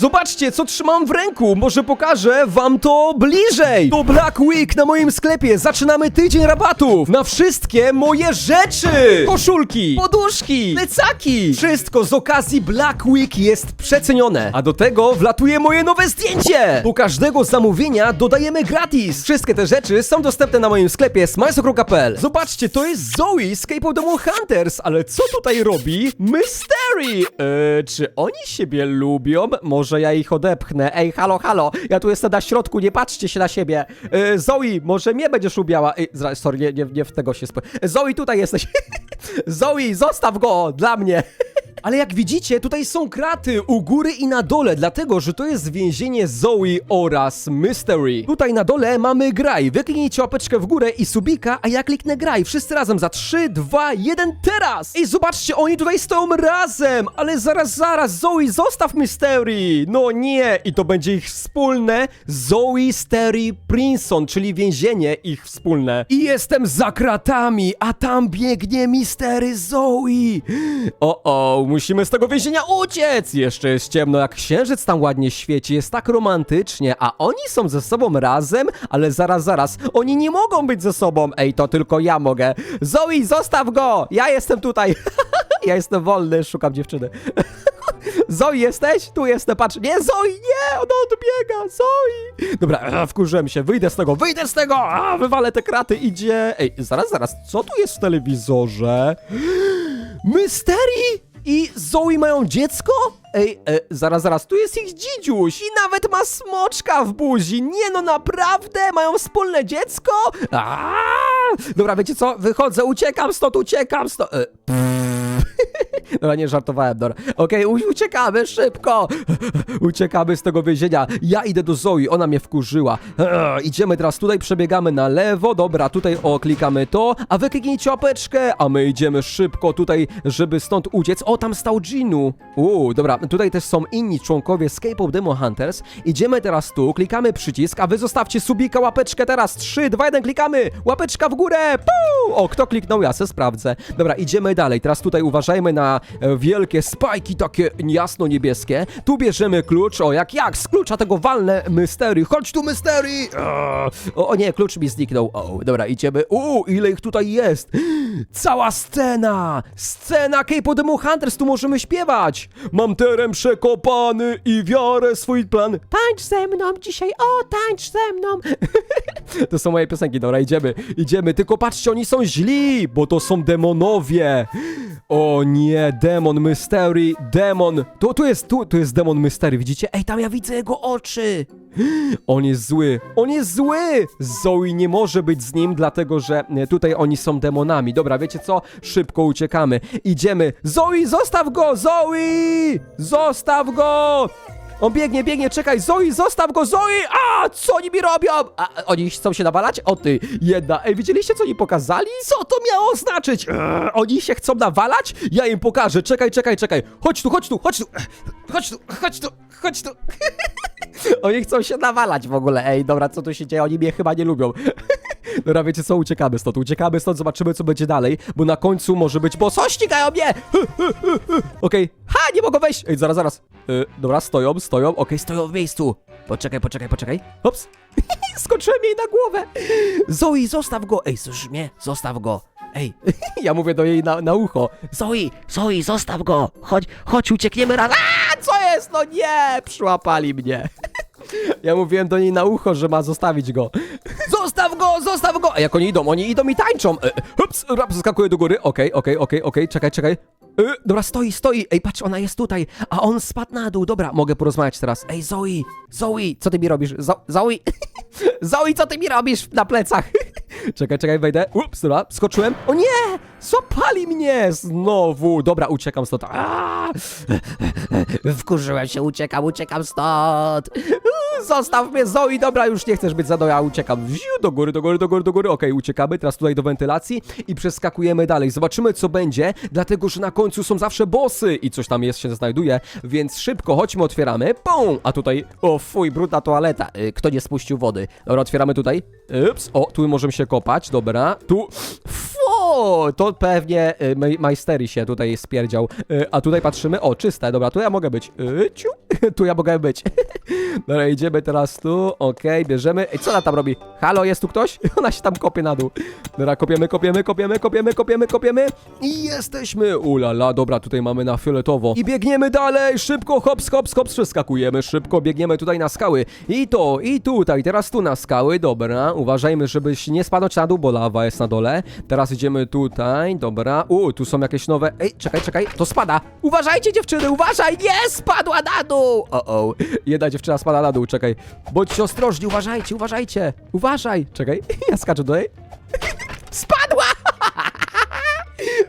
Zobaczcie, co trzymam w ręku. Może pokażę wam to bliżej. To Black Week na moim sklepie. Zaczynamy tydzień rabatów na wszystkie moje rzeczy. Koszulki, poduszki, plecaki. Wszystko z okazji Black Week jest przecenione. A do tego wlatuje moje nowe zdjęcie. Do każdego zamówienia dodajemy gratis. Wszystkie te rzeczy są dostępne na moim sklepie smajsokro.pl. Zobaczcie, to jest Zoe z of Demo Hunters, ale co tutaj robi Mystery? Eee, czy oni siebie lubią? Może ja ich odepchnę. Ej, halo, halo, ja tu jestem na środku, nie patrzcie się na siebie. Eee, Zoe, może mnie będziesz lubiała. Ej, sorry, nie, nie, nie w tego się spo... Zoe, tutaj jesteś. Zoe, zostaw go dla mnie. Ale jak widzicie, tutaj są kraty u góry i na dole, dlatego, że to jest więzienie Zoe oraz Mystery. Tutaj na dole mamy graj. Wy kliknijcie łapeczkę w górę i subika, a ja kliknę graj. Wszyscy razem za 3, 2, 1, teraz! Ej, zobaczcie, oni tutaj stoją razem! Ale zaraz, zaraz, Zoe, zostaw Mystery! No nie! I to będzie ich wspólne Zoe, Stery, Princeton, czyli więzienie ich wspólne. I jestem za kratami, a tam biegnie Mystery Zoe! O, o, musimy z tego więzienia uciec! Jeszcze jest ciemno, jak księżyc tam ładnie świeci, jest tak romantycznie, a oni są ze sobą razem, ale zaraz, zaraz, oni nie mogą być ze sobą. Ej, to tylko ja mogę. Zoe, zostaw go! Ja jestem tutaj. ja jestem wolny, szukam dziewczyny. Zoe, jesteś? Tu jestem, patrz. Nie, Zoe, nie! Ona odbiega, Zoe! Dobra, wkurzyłem się, wyjdę z tego, wyjdę z tego! A, wywalę te kraty, idzie... Ej, zaraz, zaraz, co tu jest w telewizorze? Mystery i Zoe mają dziecko? Ej, e, zaraz, zaraz, tu jest ich dzidziuś i nawet ma smoczka w buzi. Nie no, naprawdę? Mają wspólne dziecko? Aaaa! Dobra, wiecie co? Wychodzę, uciekam stąd, uciekam stąd. E, Dobra, nie żartowałem, dobra. Okej, uciekamy szybko! uciekamy z tego więzienia. Ja idę do Zoe, ona mnie wkurzyła. Idziemy teraz tutaj, przebiegamy na lewo. Dobra, tutaj o, klikamy to, a wy kliknijcie łapeczkę, a my idziemy szybko tutaj, żeby stąd uciec. O, tam stał Ginu. Uuu, dobra, tutaj też są inni członkowie Escape of Demo Hunters. Idziemy teraz tu, klikamy przycisk, a wy zostawcie subika, łapeczkę teraz. 3, 2, 1, klikamy! Łapeczka w górę! Puu! O, kto kliknął? Ja se sprawdzę. Dobra, idziemy dalej. Teraz tutaj uważajmy na e, wielkie spajki, takie jasno-niebieskie. Tu bierzemy klucz. O, jak, jak? Z klucza tego walne Mystery. Chodź tu, Mystery! O, o nie, klucz mi zniknął. O, dobra, idziemy. Uuu, ile ich tutaj jest! Cała scena! Scena Cape of Demo Hunters, tu możemy śpiewać! Mam terem przekopany i wiarę swój plan. Tańcz ze mną dzisiaj, o, tańcz ze mną! To są moje piosenki, dobra, idziemy, idziemy, tylko patrzcie, oni są źli, bo to są demonowie. O nie, demon Mystery, demon. Tu, tu jest, tu, tu jest demon Mystery, widzicie? Ej, tam ja widzę jego oczy. On jest zły, on jest zły! Zoe nie może być z nim, dlatego że e, tutaj oni są demonami. Dobra, wiecie co? Szybko uciekamy. Idziemy. Zoe, zostaw go! Zoe! Zostaw go! On biegnie, biegnie, czekaj, Zoe, zostaw go, Zoe! A, co oni mi robią? A, oni chcą się nawalać? O ty, jedna. Ej, widzieliście, co oni pokazali? Co to miało znaczyć? Eee, oni się chcą nawalać? Ja im pokażę, czekaj, czekaj, czekaj. Chodź tu, chodź tu, chodź tu, chodź tu, chodź tu, chodź tu. Oni chcą się nawalać w ogóle, ej, dobra, co tu się dzieje? Oni mnie chyba nie lubią. Dobra, wiecie co, uciekamy stąd, uciekamy stąd, zobaczymy co będzie dalej, bo na końcu może być boss. O, ścigają mnie! Okej, ha, nie mogą wejść! Ej, zaraz, zaraz. Y, dobra, stoją, stoją, okej, stoją w miejscu. Poczekaj, poczekaj, poczekaj. Hops. Skoczyłem jej na głowę. Zoe, zostaw go. Ej, słyszysz mnie? Zostaw go. Ej, ja mówię do jej na, na ucho. Zoe, Zoe, zostaw go. Chodź, chodź, uciekniemy raz. A, co jest? No nie, przyłapali mnie. Ja mówiłem do niej na ucho, że ma zostawić go. Zostaw go, zostaw go! A jak oni idą? Oni idą i tańczą. E, Ups, rap, skakuje do góry. Okej, okej, okej, okej, czekaj, czekaj. E, dobra, stoi, stoi. Ej, patrz, ona jest tutaj, a on spadł na dół. Dobra, mogę porozmawiać teraz. Ej, Zoe, Zoe, co ty mi robisz? Zo Zoe, Zoe, co ty mi robisz na plecach? Czekaj, czekaj, wejdę. Ups, dobra, skoczyłem. O nie! Złapali mnie znowu. Dobra, uciekam stąd. Aaaa! Wkurzyłem się, uciekam, uciekam stąd. Zostaw mnie, Zoe, dobra, już nie chcesz być za ja uciekam. Wziu, do góry, do góry, do góry, do góry. Okej, uciekamy, teraz tutaj do wentylacji i przeskakujemy dalej. Zobaczymy, co będzie, dlatego, że na końcu są zawsze bossy i coś tam jest, się znajduje, więc szybko, chodźmy, otwieramy. Pum! A tutaj, o fuj, brudna toaleta. Y, Kto nie spuścił wody? Dobra, otwieramy tutaj. Ups, o, tu możemy się kopać, dobra. Tu, To pewnie y, maj- majstery się tutaj spierdział. Y, a tutaj patrzymy, o, czyste, dobra, tu ja mogę być. Y, ciu, tu ja mogę być. Dobra, idziemy teraz tu, okej, bierzemy. Ej, co ona tam robi? Halo, jest tu ktoś? Ona się tam kopie na dół. Dobra, kopiemy, kopiemy, kopiemy, kopiemy, kopiemy, kopiemy. I jesteśmy. Ulala, dobra, tutaj mamy na fioletowo. I biegniemy dalej, szybko, hops, hops, hops, przeskakujemy, szybko biegniemy tutaj na skały. I to, i tutaj, teraz tu na skały, dobra. Uważajmy, żebyś nie spadać na dół, bo lawa jest na dole. Teraz idziemy tutaj, dobra. U, tu są jakieś nowe. Ej, czekaj, czekaj, to spada. Uważajcie, dziewczyny, uważaj, nie, spadła na dół. O, o. Jedna dziewczyna spada na dół, czekaj. Bądźcie ostrożni, uważajcie, uważajcie. Uważaj, czekaj, ja skaczę. Spadła!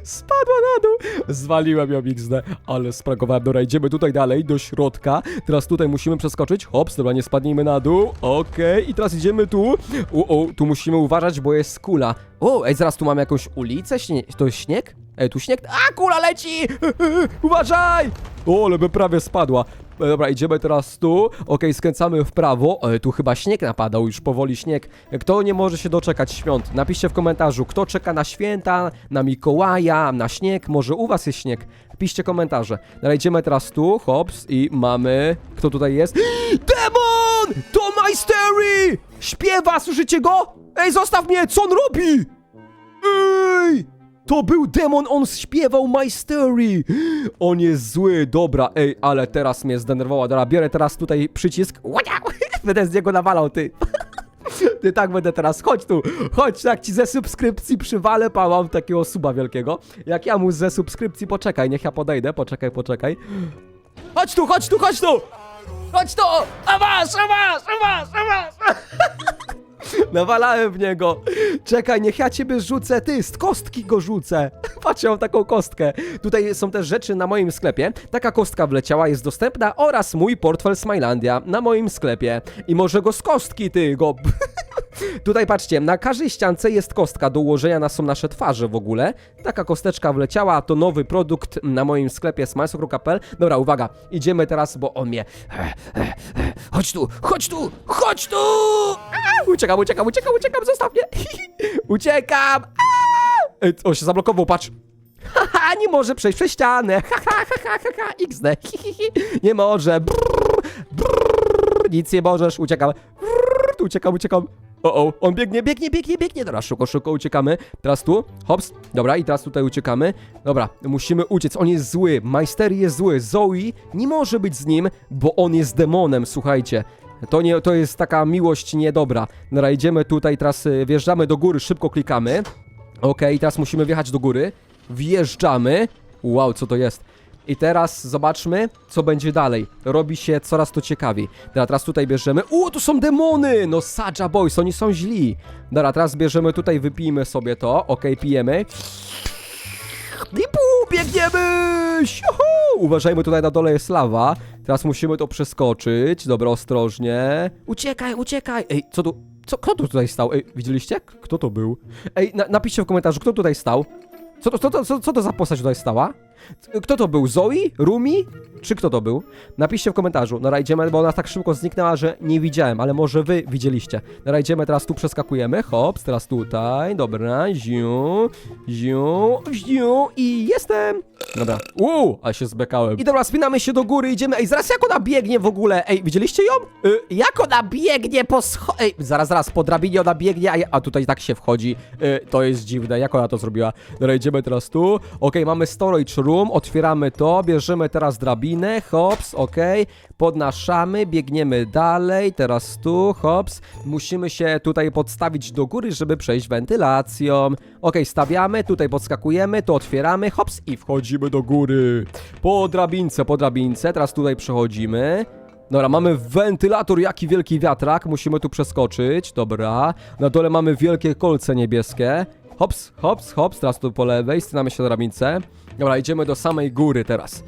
Spadła na dół! Zwaliłem ją XD, ale spragowałem. Dobra, idziemy tutaj dalej, do środka. Teraz tutaj musimy przeskoczyć. Hops, dobra, nie spadnijmy na dół. Okej, i teraz idziemy tu. O, tu musimy uważać, bo jest kula. O, ej, zaraz tu mamy jakąś ulicę? Śnie to śnieg? Ej, tu śnieg? A, kula leci! Uważaj! O, ale by prawie spadła. E, Dobra, idziemy teraz tu. Okej, skręcamy w prawo. E, tu chyba śnieg napadał, już powoli śnieg. Kto nie może się doczekać świąt? Napiszcie w komentarzu, kto czeka na święta, na Mikołaja, na śnieg. Może u was jest śnieg? Piszcie komentarze. Dobra, idziemy teraz tu, hops, i mamy... Kto tutaj jest? Demon! To Mystery! Śpiewa, słyszycie go? Ej, zostaw mnie, co on robi? Ej! To był demon, on śpiewał My Story! On jest zły, dobra, ej, ale teraz mnie zdenerwowała. Dobra, biorę teraz tutaj przycisk. Będę z niego nawalał, ty. Ty tak będę teraz, chodź tu, chodź, tak ci ze subskrypcji przywalę, pa, mam takiego suba wielkiego. Jak ja mu ze subskrypcji, poczekaj, niech ja podejdę, poczekaj, poczekaj. Chodź tu, chodź tu, chodź tu! Chodź tu! A masz, a masz, Nawalałem w niego. Czekaj, niech ja ciebie rzucę, ty, z kostki go rzucę. Patrz, ja mam taką kostkę. Tutaj są też rzeczy na moim sklepie. Taka kostka wleciała, jest dostępna oraz mój portfel Smilandia na moim sklepie. I może go z kostki, ty, go... Tutaj patrzcie, na każdej ściance jest kostka do ułożenia na są nasze twarze w ogóle. Taka kosteczka wleciała, to nowy produkt na moim sklepie smilesokru.pl. Dobra, uwaga, idziemy teraz, bo on mnie... Chodź tu, chodź tu, chodź tu! Uciekam, uciekam, uciekam, uciekam, zostaw mnie! Uciekam! On się zablokował, patrz! Haha, nie może przejść przez ścianę! Haha, haha, haha, XD! Nie może! Brrr, brrr, nic nie możesz, uciekam! Brrr, uciekam, uciekam! O, o, on biegnie, biegnie, biegnie, biegnie! Dobra, szybko, szybko uciekamy. Teraz tu, hops, dobra, i teraz tutaj uciekamy. Dobra, musimy uciec, on jest zły, Majster jest zły, Zoe nie może być z nim, bo on jest demonem, słuchajcie. To, nie, to jest taka miłość niedobra. Dobra, idziemy tutaj, teraz y, wjeżdżamy do góry, szybko klikamy. Okej, teraz musimy wjechać do góry. Wjeżdżamy. Wow, co to jest? I teraz zobaczmy, co będzie dalej. Robi się coraz to ciekawiej. Dobra, teraz tutaj bierzemy. O, tu są demony! No, Saja Boys, oni są źli. Dobra, teraz bierzemy tutaj, wypijmy sobie to. Okej, pijemy. I pu, biegniemy! Siuhu! Uważajmy, tutaj na dole jest lawa. Teraz musimy to przeskoczyć. Dobra, ostrożnie. Uciekaj, uciekaj! Ej, co tu... Co, kto tu tutaj stał? Ej, widzieliście? Kto to był? Ej, na, napiszcie w komentarzu, kto tutaj stał. Co to, co, to, co, co to za postać tutaj stała? Kto to był? Zoe? Rumi? Czy kto to był? Napiszcie w komentarzu. No idziemy, bo ona tak szybko zniknęła, że nie widziałem, ale może wy widzieliście. No idziemy, teraz tu przeskakujemy. Hops, teraz tutaj. Dobra, ziu, ziu, ziu i jestem. Dobra. Uuu, a się zbekałem. I dobra, spinamy się do góry, idziemy. Ej, zaraz jak ona biegnie w ogóle? Ej, widzieliście ją? Y, jak ona biegnie po scho... Ej, zaraz, zaraz, po drabinie ona biegnie, a, ja... a tutaj tak się wchodzi. Y, to jest dziwne, jak ona to zrobiła? Dobra, idziemy teraz tu. Okej, mamy storage room, otwieramy to, bierzemy teraz drabinę, hops, okej, podnaszamy, biegniemy dalej, teraz tu, hops, musimy się tutaj podstawić do góry, żeby przejść wentylacją. Okej, stawiamy, tutaj podskakujemy, to otwieramy, hops i wchodzimy do góry. Po drabince, po drabince, teraz tutaj przechodzimy. Dobra, mamy wentylator, jaki wielki wiatrak, musimy tu przeskoczyć, dobra. Na dole mamy wielkie kolce niebieskie. Hops, hops, hops, teraz tu po lewej, stynamy się na drabince. Dobra, idziemy do samej góry teraz.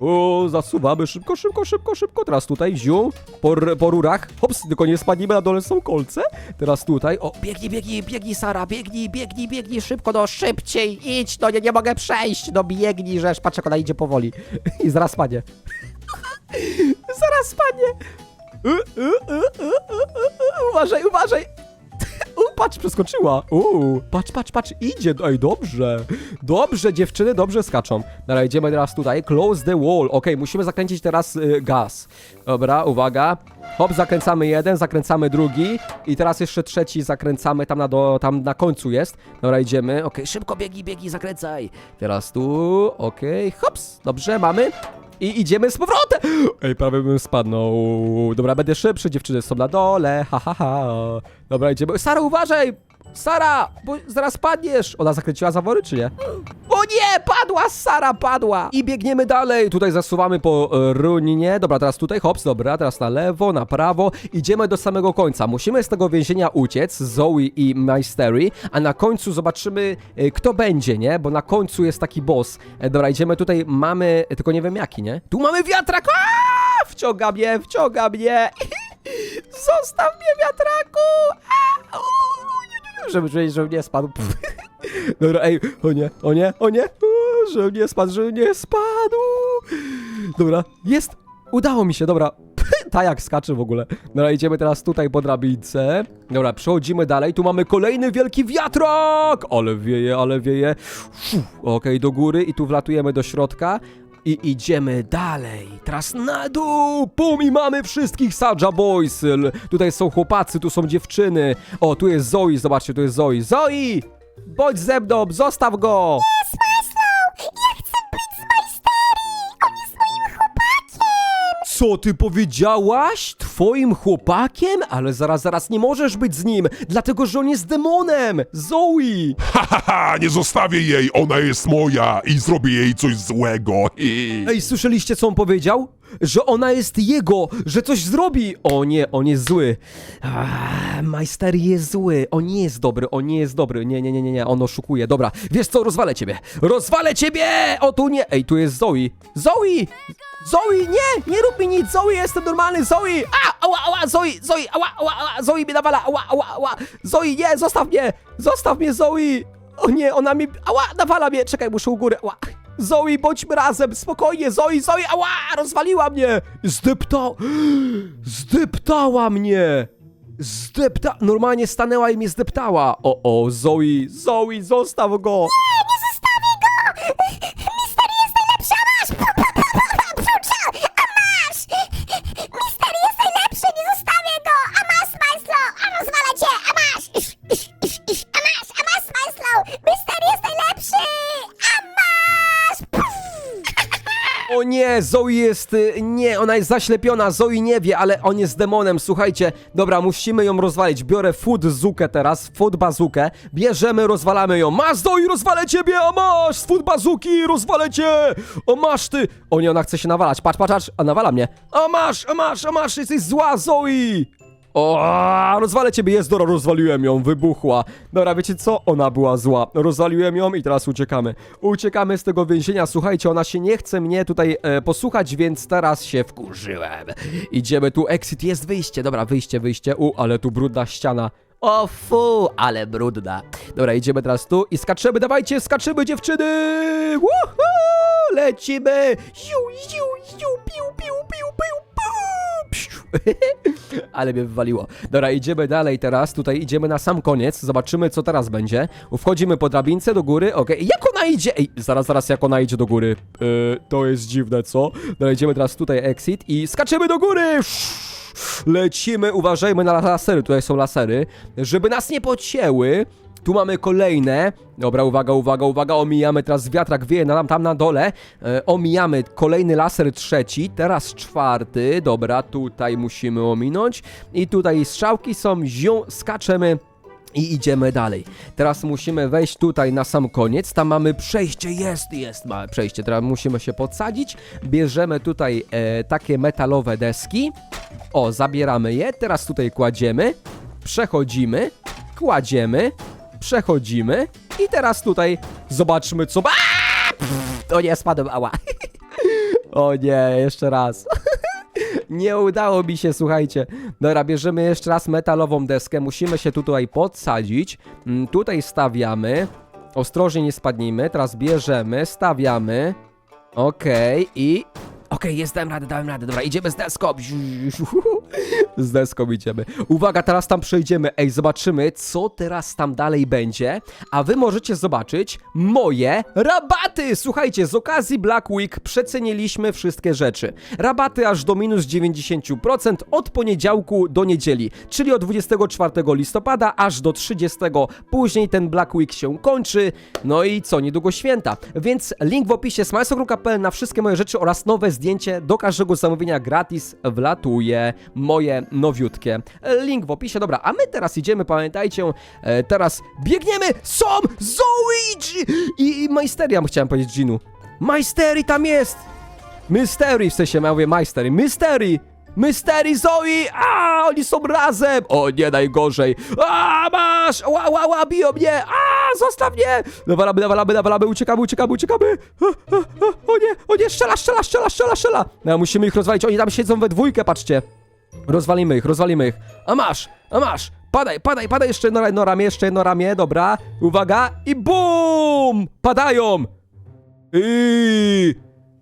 O, zasuwamy szybko, szybko, szybko, szybko. Teraz tutaj, ziu, po, po rurach. Hops, tylko nie spadnijmy, na dole są kolce. Teraz tutaj, o, biegnij, biegnij, biegnij, Sara, biegnij, biegnij, biegnij, szybko, no, szybciej, idź, no, nie, nie mogę przejść, no, biegnij, żeż, patrz, jak ona idzie powoli. I zaraz spadnie. zaraz spadnie. U, u, u, patrz, przeskoczyła. Uuu, patrz, patrz, patrz, idzie. Ej, dobrze. Dobrze, dziewczyny, dobrze skaczą. Dobra, idziemy teraz tutaj. Close the wall. Okej, musimy zakręcić teraz y, gaz. Dobra, uwaga. Hop, zakręcamy jeden, zakręcamy drugi i teraz jeszcze trzeci zakręcamy tam na, do, tam na końcu jest. Dobra, idziemy. Okej, szybko biegi, biegi, zakręcaj. Teraz tu, okej, hops. Dobrze, mamy. I idziemy z powrotem! Ej, prawie bym spadnął. Dobra, będę szybszy, dziewczyny są na dole, ha, ha, ha. Dobra, idziemy. Sara, uważaj! Sara, bo zaraz padniesz! Ona zakręciła zawory, czy nie? O nie, padła, Sara, padła! I biegniemy dalej. Tutaj zasuwamy po e, ruinie. Dobra, teraz tutaj, hops, dobra, teraz na lewo, na prawo. Idziemy do samego końca. Musimy z tego więzienia uciec, Zoe i Mystery, a na końcu zobaczymy, e, kto będzie, nie? Bo na końcu jest taki boss. E, Dobra, idziemy tutaj, mamy, tylko nie wiem jaki, nie? Tu mamy wiatrak! Aaa! Wciąga mnie, wciąga mnie! Zostaw mnie, wiatraku! Aaa! Uuu, Żeby czuć, że nie spadł. Dobra, ej, o nie, o nie, o nie, Uuu, że nie spadł, że nie spadł. Dobra, jest, udało mi się, dobra. Ta jak skacze w ogóle. Dobra, idziemy teraz tutaj po drabince. Dobra, przechodzimy dalej. Tu mamy kolejny wielki wiatrak! Ale wieje, ale wieje. Okej, do góry i tu wlatujemy do środka. I idziemy dalej. Teraz na dół. Pum i mamy wszystkich Saja Boys. Tutaj są chłopacy, tu są dziewczyny. O, tu jest Zoe, zobaczcie, tu jest Zoe. Zoe! Bądź ze mną, zostaw go! Co ty powiedziałaś? Twoim chłopakiem? Ale zaraz, zaraz nie możesz być z nim, dlatego że on jest demonem! Zoe! Haha, nie zostawię jej, ona jest moja i zrobię jej coś złego. Ej, słyszeliście co on powiedział? Że ona jest jego, że coś zrobi! O nie, on jest zły. Majster jest zły, on nie jest dobry, on nie jest dobry. Nie, nie, nie, nie, nie, on oszukuje. Dobra, wiesz co, rozwalę ciebie! Rozwalę ciebie! O, tu nie! Ej, tu jest Zoe! Zoe! Zoe, nie! Nie rób mi nic! Zoe, jestem normalny! Zoe! A! Ała, ała! Zoe! Zoe! Ała, ała, ała! Zoe mnie nawala! Ała, ała, ała! Zoe, nie! Zostaw mnie! Zostaw mnie, Zoe! O nie, ona mi... Ała, nawala mnie! Czekaj, muszę u góry. Ała! Zoe, bądźmy razem! Spokojnie! Zoe, Zoe! Ała! Rozwaliła mnie! Zdepta... Zdeptała mnie! Zdepta... Normalnie stanęła i mnie zdeptała! O, o, Zoe! Zoe, zostaw go! Nie, Zoe jest... y, Nie, ona jest zaślepiona, Zoe nie wie, ale on jest demonem, słuchajcie. Dobra, musimy ją rozwalić. Biorę food zukę teraz, food bazukę. Bierzemy, rozwalamy ją. Masz, Zoe, rozwalę ciebie, a masz! Food bazuki, rozwalę cię! O, masz ty! O nie, ona chce się nawalać. Patrz, patrz, patrz, a nawala mnie. A masz, a masz, masz, jesteś zła, Zoe! O, rozwalę ciebie, jest, dobra, rozwaliłem ją, wybuchła. Dobra, wiecie co? Ona była zła. Rozwaliłem ją i teraz uciekamy. Uciekamy z tego więzienia, słuchajcie, ona się nie chce mnie tutaj e, posłuchać, więc teraz się wkurzyłem. Idziemy tu, exit, jest wyjście, dobra, wyjście, wyjście. U, ale tu brudna ściana. O fu, ale brudna. Dobra, idziemy teraz tu i skaczemy, dawajcie, skaczemy dziewczyny! Woohoo! Lecimy! Ziu, ziu, ziu, piu, piu, piu, piu, piu. Ale mnie wywaliło. Dobra, idziemy dalej teraz. Tutaj idziemy na sam koniec. Zobaczymy, co teraz będzie. Wchodzimy po drabince do góry. Okej, jak ona idzie? Ej, zaraz, zaraz, jak ona idzie do góry. Yy, to jest dziwne, co? Dobra, idziemy teraz tutaj exit i skaczemy do góry! Lecimy, uważajmy na lasery. Tutaj są lasery. Żeby nas nie pocięły. Tu mamy kolejne. Dobra, uwaga, uwaga, uwaga. Omijamy teraz wiatrak wieje nam tam na dole. E, omijamy kolejny laser trzeci, teraz czwarty. Dobra, tutaj musimy ominąć. I tutaj strzałki są, zią, skaczemy. I idziemy dalej. Teraz musimy wejść tutaj na sam koniec. Tam mamy przejście. Jest, jest małe przejście. Teraz musimy się podsadzić. Bierzemy tutaj e, takie metalowe deski. O, zabieramy je. Teraz tutaj kładziemy. Przechodzimy. Kładziemy. Przechodzimy. I teraz tutaj zobaczmy co... Pff, O nie, spadłem, ała. O nie, jeszcze raz. Nie udało mi się, słuchajcie. Dobra, bierzemy jeszcze raz metalową deskę. Musimy się tutaj podsadzić. Mm, Tutaj stawiamy. Ostrożnie nie spadnijmy. Teraz bierzemy, stawiamy. Okej, i Okej, jest, dałem radę, dałem radę. Dobra, idziemy z deską. Z deską idziemy. Uwaga, teraz tam przejdziemy. Ej, zobaczymy, co teraz tam dalej będzie. A wy możecie zobaczyć moje rabaty. Słuchajcie, z okazji Black Week przeceniliśmy wszystkie rzeczy. Rabaty aż do minus 90% od poniedziałku do niedzieli, czyli od 24 listopada aż do 30. Później ten Black Week się kończy. No i co, niedługo święta. Więc link w opisie smajsogru.pl na wszystkie moje rzeczy oraz nowe zdjęcie do każdego zamówienia gratis wlatuje moje nowiutkie. Link w opisie. Dobra, a my teraz idziemy, pamiętajcie, e, teraz biegniemy. Są Zoe i, i Majsteria, chciałem powiedzieć Ginu. Majsteri tam jest! Mystery, w sensie ja mówię Mystery. Mystery! Mystery Zoe! A, oni są razem! O nie, najgorzej! A, masz! Ła, ła, ła, biją mnie! A, zostaw mnie! Nawalamy, nawalamy, nawalamy, uciekamy, uciekamy, uciekamy! A, a, a, o nie, o nie, strzela, strzela, strzela, strzela, strzela! No, musimy ich rozwalić, oni tam siedzą we dwójkę, patrzcie! Rozwalimy ich, rozwalimy ich. A masz, a masz! Padaj, padaj, padaj, jeszcze jedno, jedno ramię, jeszcze jedno ramię, dobra. Uwaga i BUM! Padają! I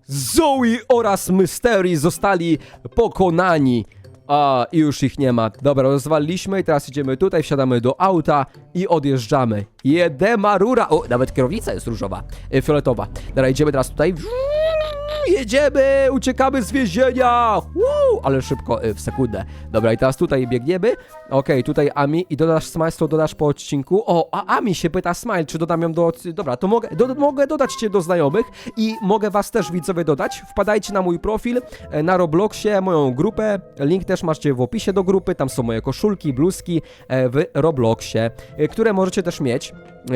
Zoe oraz Mystery zostali pokonani. A, i już ich nie ma. Dobra, rozwaliliśmy i teraz idziemy tutaj, wsiadamy do auta i odjeżdżamy. Jedema rura. O, nawet kierownica jest różowa, e, fioletowa. Dobra, idziemy teraz tutaj. Jedziemy, uciekamy z więzienia! Woo! Ale szybko, y, w sekundę. Dobra, i teraz tutaj biegniemy. Okej, tutaj Ami i dodasz Smile, to dodasz po odcinku. O, a Ami się pyta Smile, czy dodam ją do... Dobra, to mogę, do, mogę dodać cię do znajomych i mogę was też widzowie dodać. Wpadajcie na mój profil e, na Robloxie, moją grupę. Link też macie w opisie do grupy, tam są moje koszulki, bluzki e, w Robloxie, e, które możecie też mieć.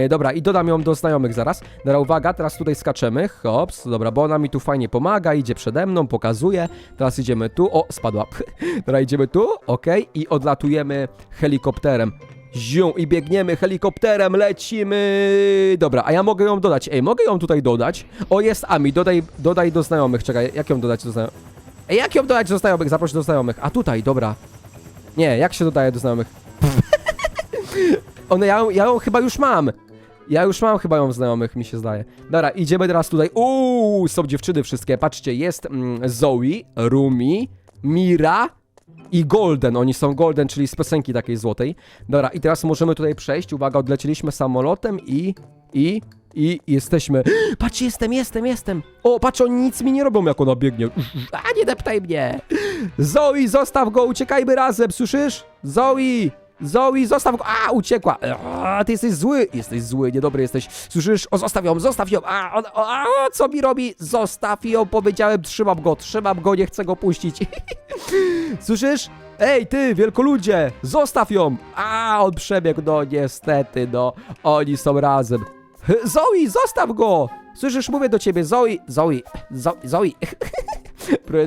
Dobra, i dodam ją do znajomych zaraz. Dobra, uwaga, teraz tutaj skaczemy. Hops, dobra, bo ona mi tu fajnie pomaga, idzie przede mną, pokazuje. Teraz idziemy tu. O, spadła. Dobra, idziemy tu, okej, i odlatujemy helikopterem. Zią i biegniemy helikopterem, lecimy. Dobra, a ja mogę ją dodać. Ej, mogę ją tutaj dodać. O, jest Ami, dodaj, dodaj do znajomych. Czekaj, jak ją dodać do znajomych? Ej, jak ją dodać do znajomych? Zaproś do znajomych. A tutaj, dobra. Nie, jak się dodaje do znajomych? One, ja, ja ją chyba już mam. Ja już mam chyba ją w znajomych, mi się zdaje. Dobra, idziemy teraz tutaj. Uuu, są dziewczyny wszystkie. Patrzcie, jest mm, Zoe, Rumi, Mira i Golden. Oni są Golden, czyli z piosenki takiej złotej. Dobra, i teraz możemy tutaj przejść. Uwaga, odlecieliśmy samolotem i... i... I jesteśmy. Patrz, jestem, jestem, jestem. O, patrz, oni nic mi nie robią, jak ona biegnie. A nie deptaj mnie. Zoe, zostaw go, uciekajmy razem, słyszysz? Zoe! Zoe, zostaw go! A, uciekła! A, ty jesteś zły! Jesteś zły, niedobry jesteś. Słyszysz? O, zostaw ją, zostaw ją! A, on, a, co mi robi? Zostaw ją, powiedziałem, trzymam go, trzymam go, nie chcę go puścić. Słyszysz? Ej, ty, wielkoludzie! Zostaw ją! A, on przebiegł, no niestety, no. Oni są razem. Zoe, zostaw go! Słyszysz, mówię do ciebie, Zoe, Zoe, Zo Zoe.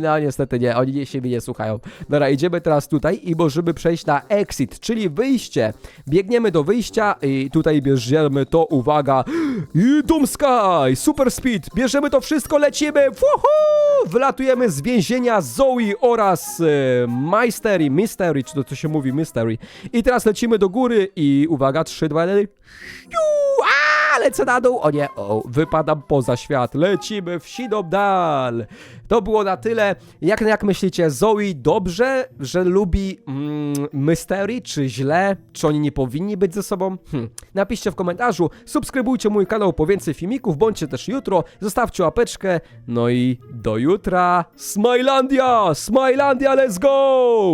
No niestety nie, oni siebie nie słuchają. Dobra, idziemy teraz tutaj i możemy przejść na exit, czyli wyjście. Biegniemy do wyjścia i tutaj bierzemy to, uwaga, i Doom Sky, Super Speed, bierzemy to wszystko, lecimy, Woohoo! Wylatujemy z więzienia Zoe oraz e, Mystery, Mystery, czy to co się mówi, Mystery. I teraz lecimy do góry i uwaga, 3, 2, 1, a, lecę na dół. O nie, o, wypadam poza świat. Lecimy w siną dal. To było na tyle. Jak, jak myślicie, Zoe dobrze, że lubi mm, Mystery, czy źle? Czy oni nie powinni być ze sobą? Hm. Napiszcie w komentarzu, subskrybujcie mój kanał po więcej filmików, bądźcie też jutro, zostawcie łapeczkę, no i do jutra. Smilandia! Smilandia, let's go!